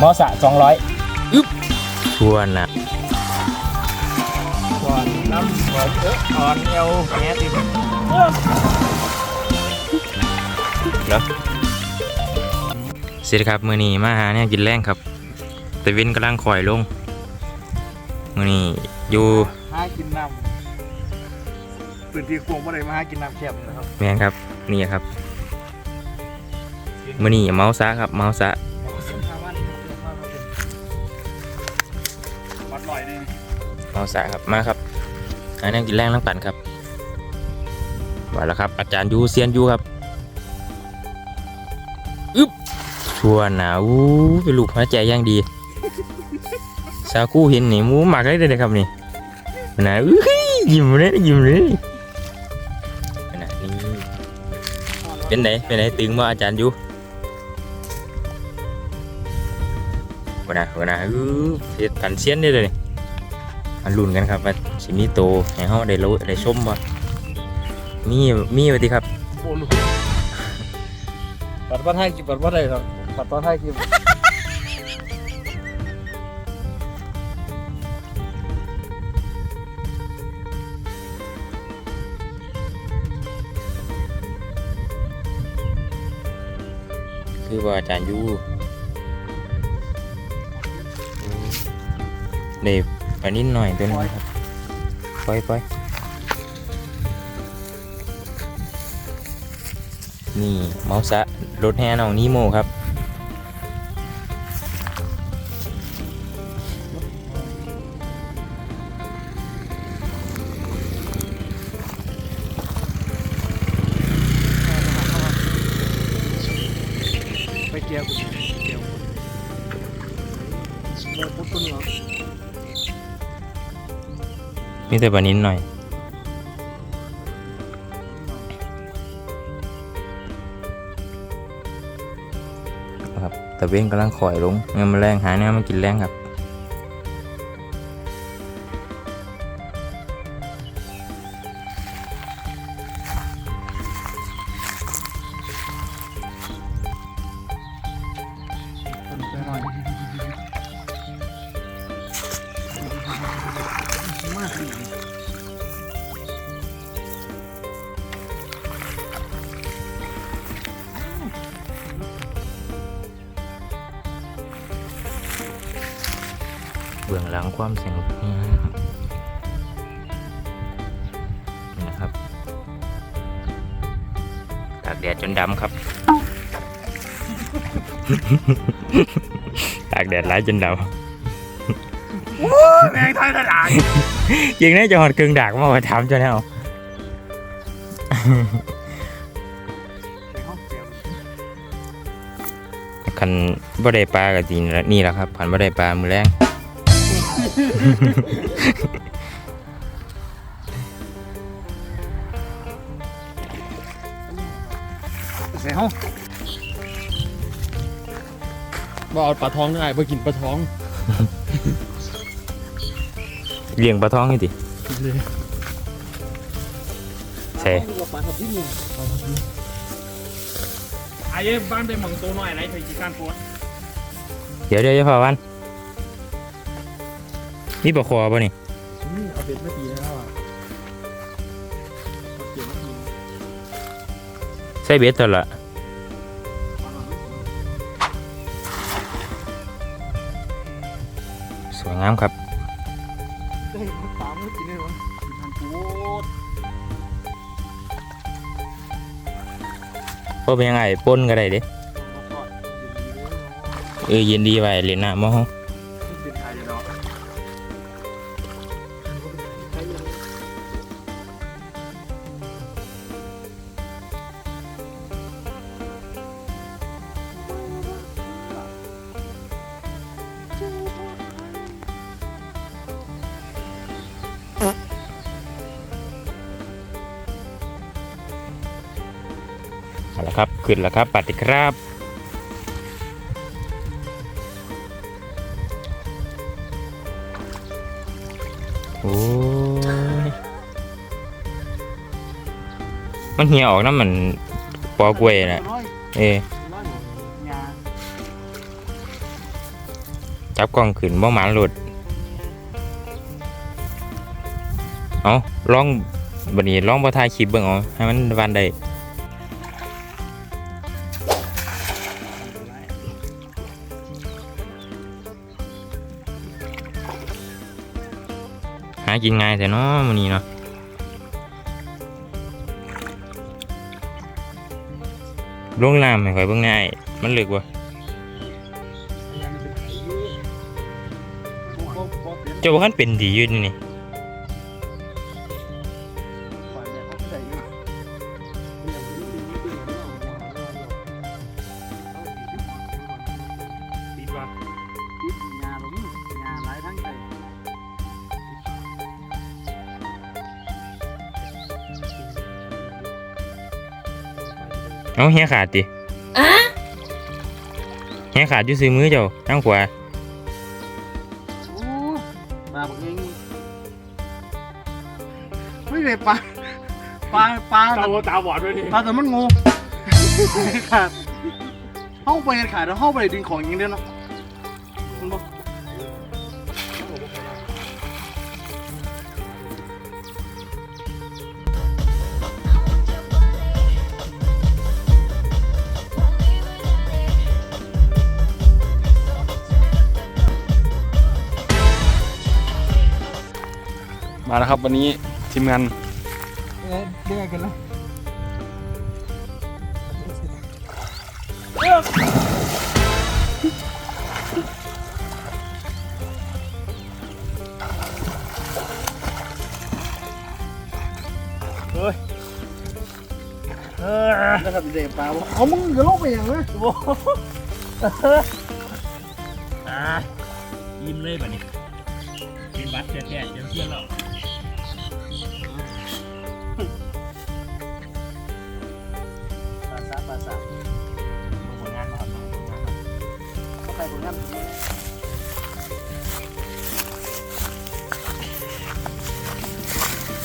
มอสะสองร้อยชวนนะก่อนน้ำหัวเอออ่อนเอวแง่ติดแล้วสวัสดีครับ มือนี้มาหาเนี่ยกินแรงครับ แต่เว้นกำลังคอยลง มือนี้อยู่หากินน้ำพื้นที่กวางบ่ได้มาหากินน้ำแคบนะครับแมนครับ นี่ครับ มือนี้เมาซะครับ เมาซะ เอยนี่เมาซะครับมาครับหาเนี่ยกินแรงน้ำปั่นครับมาแล้วครับ อาจารย์ยูเซียนยูครับอึ๊บชวนนะอู้เป็นลูกหัวใจย่างดีสาคูเห็นนี่มูหมักได้เลยนะครับนี่นะอื้อยิ้มเลยยิ้มเลยนะนี่เป็นไหนเป็นไหนตึงมาอาจารย์อ ยู่วันนะวันนะอื้อเฮ็ดกันเซียนได้เลยอันลุ้นกันครับว่าสิมีโตให้เฮาได้รู้ได้ชมบ่มีมีว่าติครับโอ้ลูกปัดว่าไทยกินปัดว่าได้ครับปัดว่าไทยกินคือว่าอาจารย์อยู่ เด็บไปนิดหน่อยตัวนึงครับปล่อยปล่อยนี่เมาส์ะรถแห่น้องนีโมครับ มีแต่ปลานิดหน่อย ครับตะเว้นกำลังข่อยลงเงินมาแรงหาเนี่ยมากินแรงครับ บื้องหลังความสนุกนี่นะครับนี่นะครับตากแดดจนดำครับ ตากแดดร้ายจนดแม่งไทยทลายำยิงได้จะหอดกึ่งดากมาว่าถามจนแล้วในห้องเกี่ยวคันบ่ได้ปลาก็จีนี่แหละครับคันบ่ได้ปลามือแรง ใส่ห้องบ่เอาปลาท้องได้บ่กินปลาท้องเลี้ยงปลาท้องนี่ติเลยใช่ปลาทับทิมหนึ่งไอ้บ้านไปหมองโตหน่อยไรเคยกินการปวดเดี๋ยวเดี๋ยวจะพาวัน นี่ปลาคอป่ะนี่เอาเบ็ดไม่ตีแล้วอะเกี่ยวไม่ตีใส่เบ็ดตัวละสวยงามครับได้ปลาไม่กินได้หรอกินทันปูดเพราะเป็นยังไงปนก็ได้เด้ทอดยินดีเลยเออเย็นดีไว้เล่นน้ำมห้อง ขึ้นแล้วครับปัดติครับโอ้ยมันเหี่ยวออกนะมันปอกล้วยนะเอจับกล้องขึ้นบ่หมานหลุดเอาลองบัดนี้ลองบ่ถ่ายคลิปเบิ่งเอาให้มันวันได้ กินง่ายแต่เนาะมันนี้เนาะลงน้ำให้ข่อยเบิ่งได้มันลึกวะเจ้าบ่คันเป็นดีอยู่นี่ เอาเฮียขาดติเฮียขาดอยู่ซื้อมือเจ้าทางขวาโอ้ปลาบักเองไม่เลยปลาปลาปลาตาโบตาบอดด้วยดิปลาแต่มันงูขาดห้องไปขาดแล้วห้องไปดึงของอย่างเดียวเนาะ มาแล้วครับวันนี้ทีมงานเรียกกันแล้วเออนะครับเด็กปลาบอกเอามึงอย่าลงไปอย่างนั้นอ่ายิ้มเลยบัดนี้เป็นบัตรแท้ๆเจ้าเพื่อนเรา เข้าไปผลงาน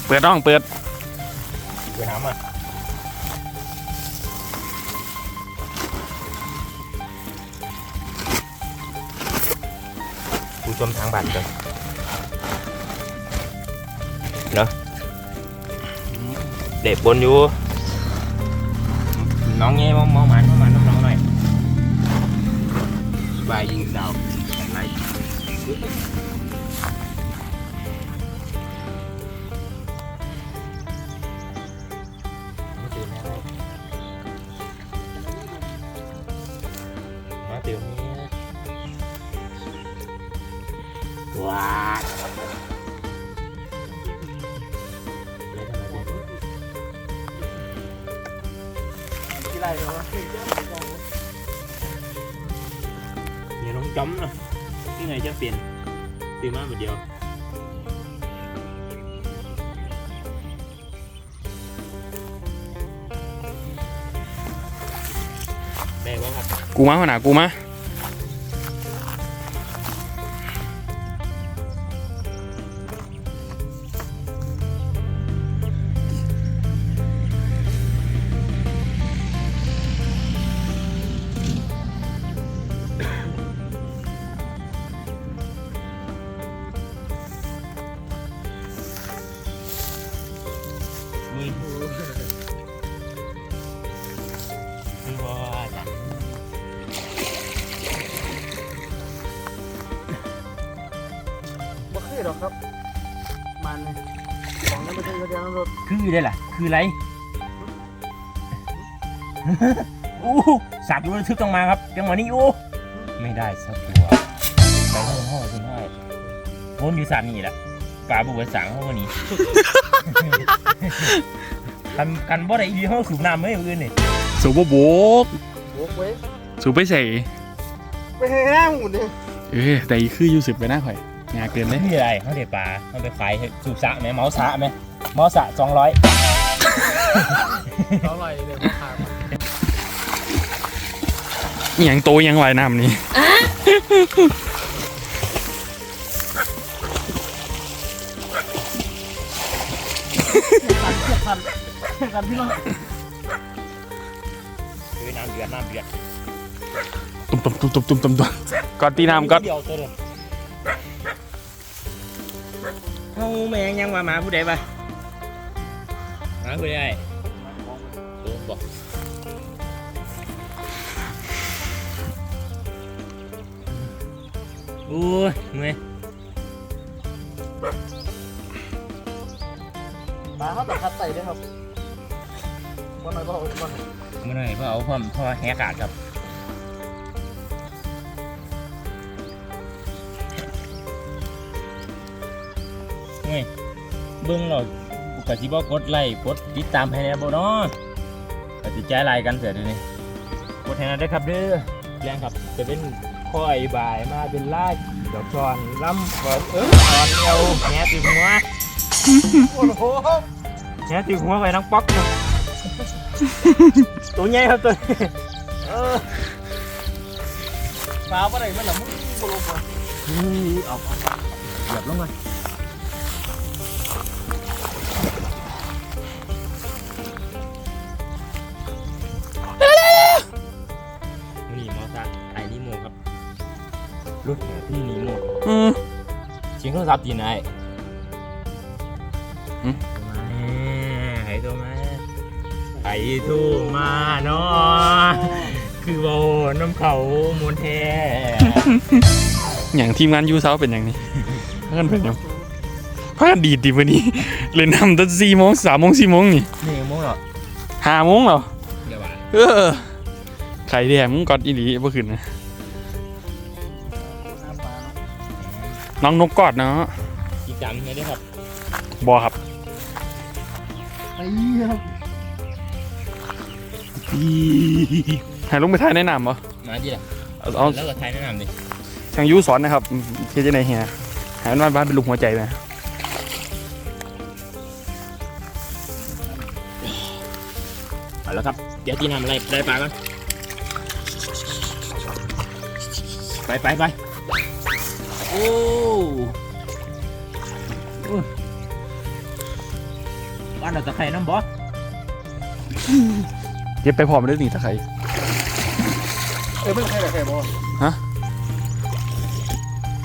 เปิดน้องเปิด ไปหามาผู้ชมทางบัตรกันเนาะเด็กบนอยู่ น้องเงี้ยมองมองหมันมองหมันน้องน้องหน่อย บายยิงดาวไหน มาเตียวนี้ว้าเลยทำไม หรอกครับ มันของนั้นไม่ใช่เดียวน้ำรถคือได้ล่ะ คืออะไรอู้สับอยู่ระทึกต้องมาครับจังหวะนี้อู้ไม่ได้สักตัวไปห้องห้องคุณห้อยวนอยู่สามนี่แหละปลาบุกสังห้องนี้กันกันบ่ได้อีห้องสูบน้ำไม่อื่นนี่สูบโบกโอ้เว้ยสูบไปใส่ไปแห้งหมดเลยเออแต่อีคืออยู่สิบไปหน้าข่อย งาเกินเลยนี่อะไรเขาเด็ดปลาเขาไปขายให้สูบสระไหมเมาสระไหมเมาสระสองร้อยอร่อยเลยพ่อค้าอหย่างโตอหย่างวายน้ำนี่กันกันพี่น้องคือน้ำเดือดน้ำเดือดตุ่มตุ่มตุ่มตุ่มตุ่มตุ่มก่อนตีน้ำก่อนเดียวตัวเดียว เฮาแม่งยังว่าหมาผู้ใดไปหมาผู้ใดโดนบอกโอ้ยเมื่อยปลาเขาตัดคัดใส่ด้วยครับวันไหนก็เอาวันไหนเมื่อไหร่พ่อเอาพ่อพ่อแหกาดครับ เฮ้ยเบิ้งเรากะจิบอกดไลค์กดติดตามให้แน่บ่เนาะกะจิใจลค์กันเสียเดี๋ยวนี้กดให้นะได้อครับเด้อแรงครับจะเป็นค่อยบายมาเป็นลากดอกจอนล้ำก่อนเออตอนเอวแหนติดหัวโอ้โหแหนติดหัวไปน้องป๊อกอยู่ตัวใหญ่ครับตัวนี้เออปลาวันไหนมันหละมึงโบโลกว่าเอาเหยียบลงมา งโทรศัพท์จีนไอ้หืมมาไอ้ตัวมาไอ้ทูมาเนาะคือโบน้ำเขามวนแท้อย่างทีมงานยูเซาเป็นอย่างนี้พากันเป็นหยังพากันดีดดีวันนี้ เล่นนำตั้งสี่โมงสามโมงสี่โมงนี่นี่โมเหรอห้าโมงเหรอเดี๋ยวว่าเออไข่แดงมึงกอดอีหลีบ่ขึ้นนะ นาะน้องนกกอดเนาะจีจำไม่ได้ครับบอครับไอ้ครับหายลงไปถ่ายในน้ำบ่มาจีละเอาเอาแล้วก็ไทยแนะนำดิทางยูสอนนะครับเทียจะไหนเฮียหายมันบ้านเป็นลูกหัวใจไหมเอาแล้วครับ เดี๋ยวจีนำอะไรได้ปลาก่อนไปไปไป โอ้โอ้บ้านเราตะไคร่น้ำบอสเย็บไปพร้อมได้หนีตะไคร้เอ้ยเพิ่งใครแต่ใครบอกฮะ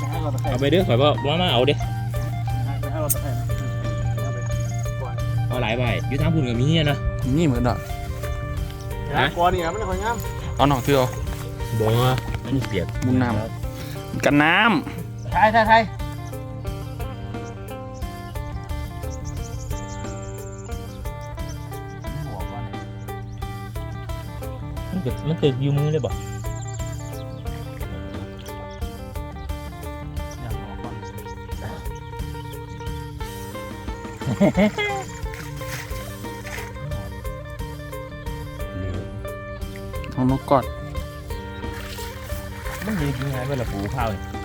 จะให้เราตะไคร้เอาไปเด้อข่อยบอกว่ามาเอาเด้จะให้เราตะไคร้นะเอาไปก่อนเอาหลายใบอยู่ทางพุ่นกับมีอะนะนี่เหมือนเนาะนะก่อนนี่มันจะค่อยงามเอาหน่องเถื่อบ่มันเปียกมุนน้ำกันน้ไทยไทยไทยมันตึกมันตึกอยู่มือเลยบ่อย่างหัวก่อนำน้องนกกอดมันดีจริงไงเวลาปูข้าวนี่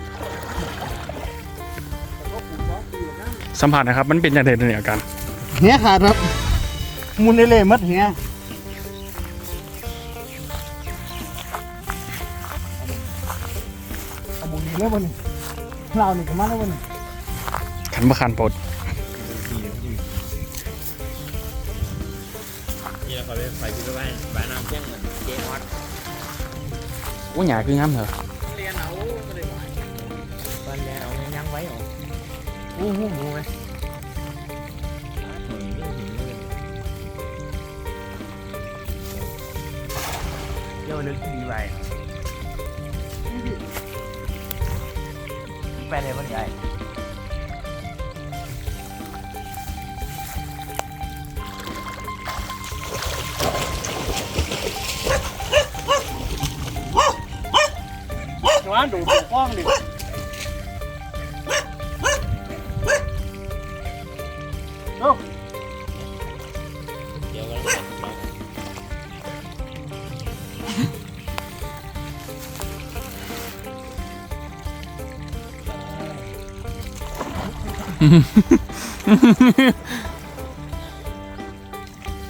สัมผัสนะครับ มันเป็นอย่างไรเนี่ยอาการเฮียขาดครับมุนเล่ๆมัดเฮียเอาบุญดีแล้ววันนี้เรานี่ก็มาแล้ววันนี้ขันบะคันปดนี่เราไปไปที่บ้านบ้านน้ำเที่ยงเจฮอตโอ้ยหยาคืองามเถอะเรียนเอาก็ได้ไหวบ้านแลเอายังไว้เหรอโอ้โหหมูไหมเดี๋ยวลึกดีไปไปเลยวันนี้ไอ้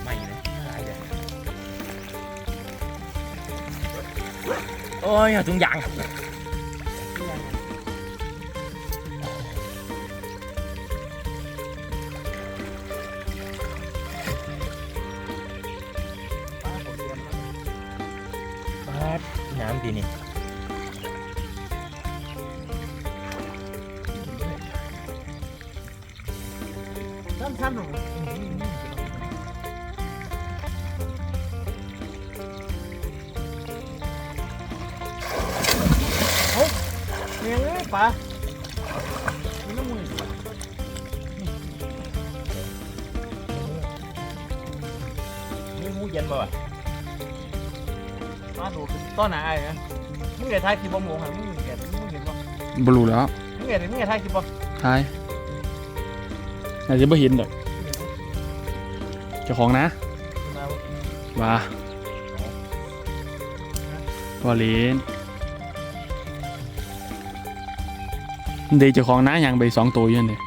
ไม่เลยหลายเลยโอ้ยถุงยางปาดน้ำดีนี่ ปลามีน้ำมือมีหมูเย็นบ่วะมาดูต้นไหนไอ้นะมึงเห็นท้ายคลิปบ่มงหันมึงเห็นมึงเห็นบ่บรูแล้วมึงเห็นมึงเห็นท้ายคลิปบ่ทายอาจจะไม่เห็นดอกเจ้าของนะมาบ่ว่าบอเลน เดี๋ยวเจ้าของน้ายังไปสองตัวอยันเลย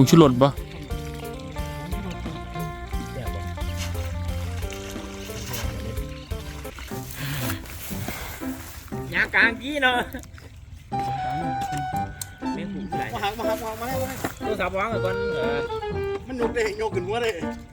งชูรสปะแบบบอกยากลางกี้เนาะเลี้ยงผูกไหลมาหักมาหักมาหักมาให้มาให้ตัวสับวางก่อนเออมันยกได้ยกขึ้นหัวได้เกือบแล้วเกือบแล้วได้ได้